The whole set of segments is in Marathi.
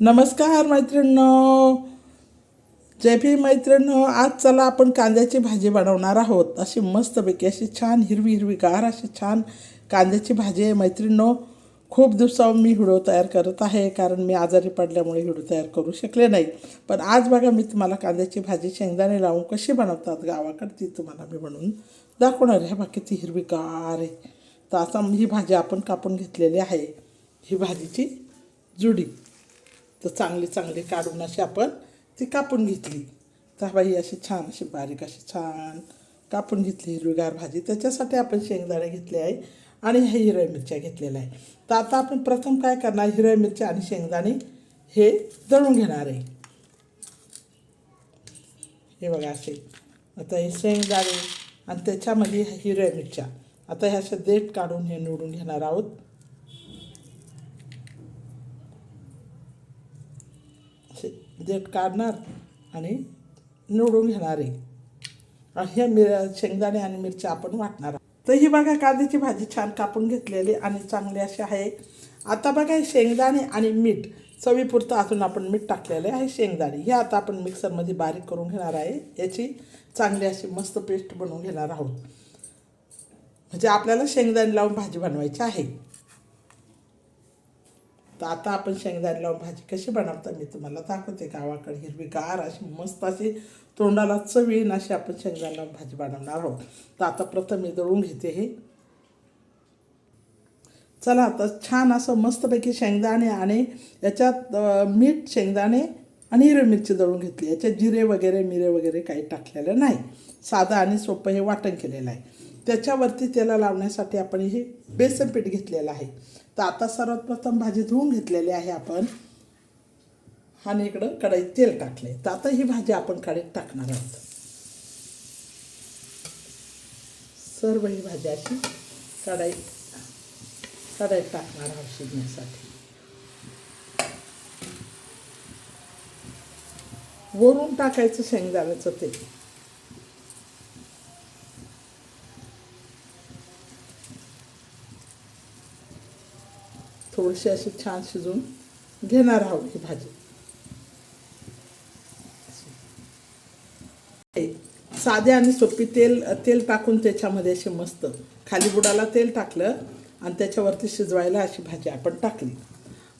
नमस्कार मैत्रिणींनो. जय भीम मैत्रिणींनो. आज चला आपण कांद्याची भाजी बनवणार आहोत. अशी मस्तपैकी अशी छान हिरवी हिरवी गार अशी छान कांद्याची भाजी आहे मैत्रिणींनो. खूप दिवसाहून मी व्हिडिओ तयार करत आहे कारण मी आजारी पडल्यामुळे व्हिडिओ तयार करू शकले नाही. पण आज बघा मी तुम्हाला कांद्याची भाजी शेंगदाणे लावून कशी बनवतात गावाकडे ती तुम्हाला मी बनवून दाखवणार आहे. बाकी ती हिरवी गार आहे. तर आता ही भाजी आपण कापून घेतलेली आहे. ही भाजीची जुडी. तर चांगले चांगले काढून अशी आपण ती कापून घेतली. तर बाई अशी छान अशी बारीक अशी छान कापून घेतली हिरवीगार भाजी. त्याच्यासाठी आपण शेंगदाणे घेतले आहे आणि ह्या हिरव्या मिरच्या घेतलेल्या आहे. तर आता आपण प्रथम काय करणार? हिरव्या मिरच्या आणि शेंगदाणे हे दळून घेणार आहे. हे बघा असे. आता हे शेंगदाणे आणि त्याच्यामध्ये हिरव्या मिरच्या. आता ह्या अशा देठ काढून हे निवडून घेणार आहोत. देठ काढणार आणि निवडून घेणार. आहे हे ह्या मिर शेंगदाणे आणि मिरच्या आपण वाटणार तर ही बघा कांद्याची भाजी छान कापून घेतलेली आणि चांगली अशी आहे. आता बघा शेंगदाणे आणि मीठ चवीपुरतं अजून आपण मीठ टाकलेलं आहे शेंगदाणे. हे आता आपण मिक्सरमध्ये बारीक करून घेणार आहे. याची चांगली अशी मस्त पेस्ट बनवून घेणार आहोत. म्हणजे आपल्याला शेंगदाणे लावून भाजी बनवायची आहे. तर आता आपण शेंगदाणे लावून भाजी कशी बनवता मी तुम्हाला दाखवते. गावाकडे हिरवीगार अशी मस्त अशी तोंडाला चव येईन अशी आपण शेंगदाणे लावून भाजी बनवणार आहोत. तर आता प्रथम मी दळून घेते हे. चला आता छान असं मस्तपैकी शेंगदाणे आणि याच्यात मीठ शेंगदाणे आणि हिरवी मिरची दळून घेतली. याच्यात जिरे वगैरे मिरे वगैरे काही टाकलेलं नाही. साधं आणि सोपं हे वाटण केलेलं आहे. त्याच्यावरती त्याला लावण्यासाठी आपण हे बेसन पीठ घेतलेलं आहे. तर आता सर्वात प्रथम भाजी धुवून घेतलेली आहे आपण. आणि इकडं कढईत तेल टाकले तर आता ही भाजी आपण कढईत टाकणार आहोत. सर्व ही भाजी अशी कढई कढईत टाकणार आहोत शिजण्यासाठी. वरून टाकायचं शेंगदाण्याचं तेल. थोडीशी अशी छान शिजून घेणार आहोत ही भाजी. साधे आणि सोपी तेल तेल टाकून त्याच्यामध्ये असे मस्त खाली बुडाला तेल टाकलं आणि त्याच्यावरती शिजवायला अशी भाजी आपण टाकली.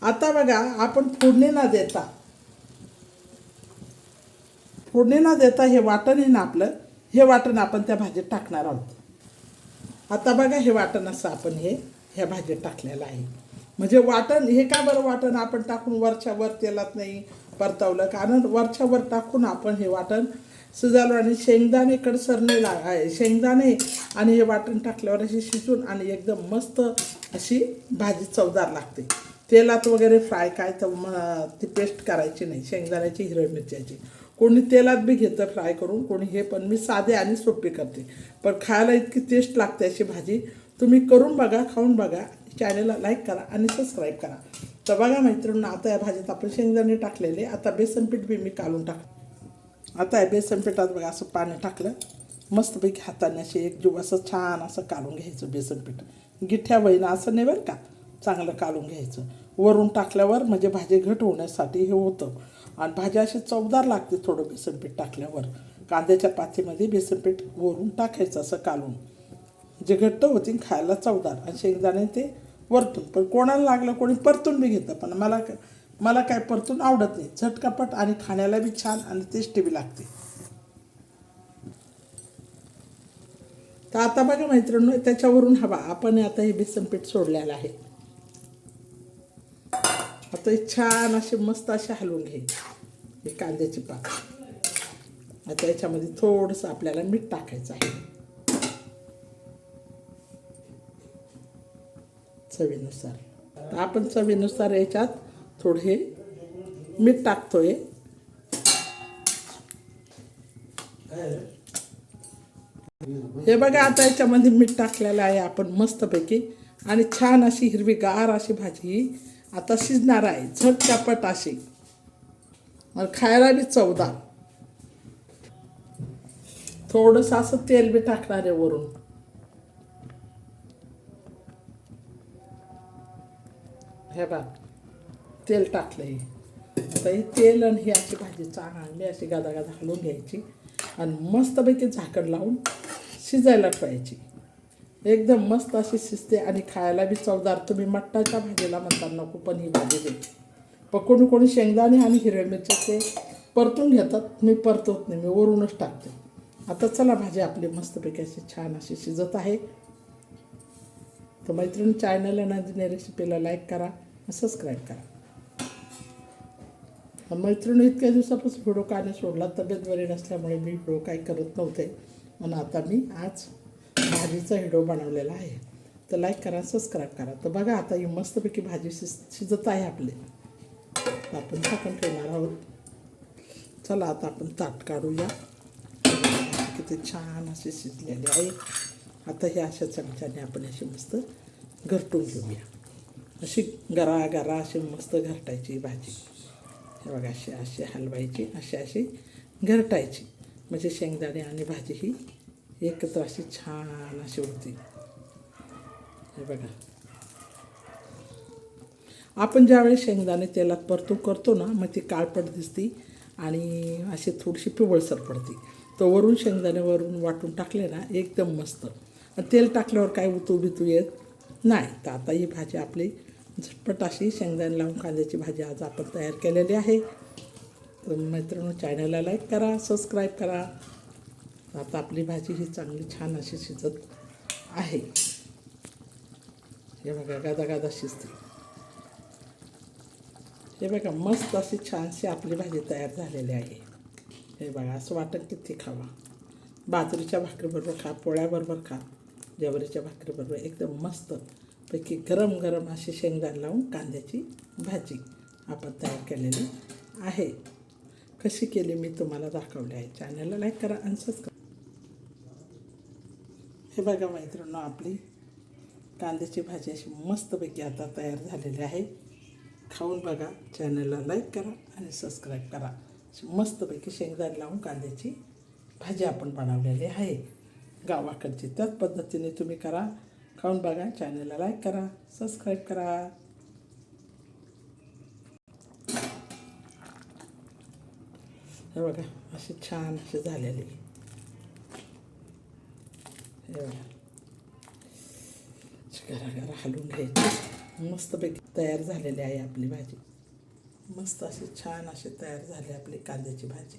आता बघा आपण फोडणी ना देता फोडणी ना देता हे वाटण आहे ना आपलं हे वाटण आपण त्या भाजीत टाकणार आहोत. आता बघा हे वाटण असं आपण हे ह्या भाजीत टाकलेलं आहे. म्हणजे वाटण हे का बरं वाटण? आपण टाकून वरच्या वर तेलात नाही परतवलं. कारण वरच्या वर टाकून आपण हे वाटण शिजालो आणि शेंगदाणे कडसरणे ला आहे शेंगदाणे आणि हे वाटण टाकल्यावर अशी शिजून आणि एकदम मस्त अशी भाजी चवदार लागते. तेलात वगैरे फ्राय काय तर मग ती पेस्ट करायची नाही शेंगदाण्याची हिरवी मिरच्याची. कोणी तेलात बी घेतं फ्राय करून कोणी हे पण. मी साधे आणि सोपे करते. पण खायला इतकी टेस्ट लागते अशी भाजी. तुम्ही करून बघा खाऊन बघा. चॅनलला लाईक करा आणि सबस्क्राईब करा. तर बघा मैत्रिणी आता या भाजीत आपण शेंगदाणे टाकलेले. आता बेसन पीठ बी मी काढून टाक आता या बेसन पिठात बघा असं पाणी टाकलं. मस्तपैकी हाताने असे एक जीव असं छान असं काढून घ्यायचं बेसन पीठ. गिठ्या वहिना असं नाही बरं का? चांगलं काढून घ्यायचं. वरून टाकल्यावर म्हणजे भाजी घट होण्यासाठी हे होतं. आणि भाजी अशी चवदार लागते थोडं बेसन पीठ टाकल्यावर. कांद्याच्या पातीमध्ये बेसन पीठ वरून टाकायचं असं काढून जे घट्ट होतील खायला चवदार. आणि शेंगदाणे ते वरतून. पण कोणाला लागलं कोणी परतून बी घेतं. पण मला मला काय परतून आवडत नाही. झटकापट आणि खाण्याला बी छान आणि टेस्टी बी लागते. तर आता बघा मैत्रिणी त्याच्यावरून हवा. आपण आता हे बेसन पीठ सोडलेलं आहे. आता हे छान असे मस्त असे हलवून घे. हे कांद्याची पाक. आता याच्यामध्ये थोडंसं आपल्याला मीठ टाकायचं आहे. चवीनुसार. तर आपण चवीनुसार याच्यात थोडे मीठ टाकतोय. हे बघा आता याच्यामध्ये मीठ टाकलेलं आहे आपण मस्तपैकी. आणि छान अशी हिरवी गार अशी भाजी आता शिजणार आहे झटकापट अशी. खायला बी चवदार. थोडंसं असं तेल बी टाकणार आहे वरून. हे बा तेल टाकलं हे आता हे तेल आणि ही अशी भाजी चांगली अशी गादा गादा हलवून घ्यायची आणि मस्तपैकी झाकण लावून शिजायला ठेवायची. एकदम मस्त अशी शिजते आणि खायला बी चवदार. तुम्ही मट्टाच्या भाजीला म्हणता नको पण ही भाजी दे. पण कोणी कोणी शेंगदाणे आणि हिरव्या मिरच्याचे परतून घेतात. मी परतवत नाही मी वरूनच टाकते. आता चला भाजी आपली मस्तपैकी अशी छान अशी शिजत आहे. तर मैत्रिणी चॅनल नंदिनी रेसिपीला लाईक करा सबस्क्राईब करा. आणि मैत्रिणी इतक्या दिवसापासून व्हिडिओ का नाही सोडला तब्येत बरी नसल्यामुळे मी व्हिडिओ काही करत नव्हते. आणि आता मी आज भाजीचा व्हिडिओ बनवलेला आहे. तर लाईक करा सबस्क्राईब करा. तर बघा आता ही मस्तपैकी भाजी शिज शिजत आहे आपली. आपण झाकण ठेवणार आहोत. चला आता आपण ताट काढूया. किती छान अशी शिजलेली आहे. आता हे अशा चमच्याने आपण अशी मस्त घरटून घेऊया. अशी गरा गरा अशी मस्त घरटायची भाजी. हे बघा अशी अशी हलवायची अशी अशी घरटायची. म्हणजे शेंगदाणे आणि भाजी ही एकत्र अशी छान अशी होती हे बघा. आपण ज्यावेळेस शेंगदाणे तेलात परतू करतो ना मग ती काळपट दिसती आणि अशी थोडीशी पिवळसर पडते. तर वरून शेंगदाणे वरून वाटून टाकले ना एकदम मस्त. तेल टाकल्यावर काय उतू बितू येत नाही. तर आता ही भाजी आपली झटपट अशी शेंगदाणे लावून कांद्याची भाजी आज आपण तयार केलेली आहे. तर मैत्रिणी चॅनलला लाईक करा सबस्क्राईब करा. आता आपली भाजी ही चांगली छान अशी शिजत आहे. हे बघा गादा गादा शिजते. हे बघा मस्त अशी छानशी आपली भाजी तयार झालेली आहे. हे बघा असं वाटत किती खावा. बाजरीच्या भाकरीबरोबर खा पोळ्याबरोबर खा. ज्वारीच्या भाकरीबरोबर एकदम मस्त पैकी गरम गरम अशी शेंगदाण लावून कांद्याची भाजी आपण तयार केलेली आहे. कशी केली मी तुम्हाला दाखवली आहे. चॅनलला लाईक करा आणि सबस्क्राईब हे बघा मैत्रिणी आपली कांद्याची भाजी अशी मस्तपैकी आता तयार झालेली आहे. खाऊन बघा. चॅनलला लाईक करा आणि सबस्क्राईब करा. अशी मस्तपैकी शेंगदाण लावून कांद्याची भाजी आपण बनवलेली आहे. गावाकडची त्याच पद्धतीने तुम्ही करा. खाऊन बघा चॅनलला लाईक करा सबस्क्राईब करा. हे बघा अशी छान अशी झालेली. हे बघा. घराघरा घरा घरा हलवून घ्यायची. मस्तपैकी तयार झालेली आहे आपली भाजी. मस्त अशी छान अशी तयार झाली आपली कांद्याची भाजी.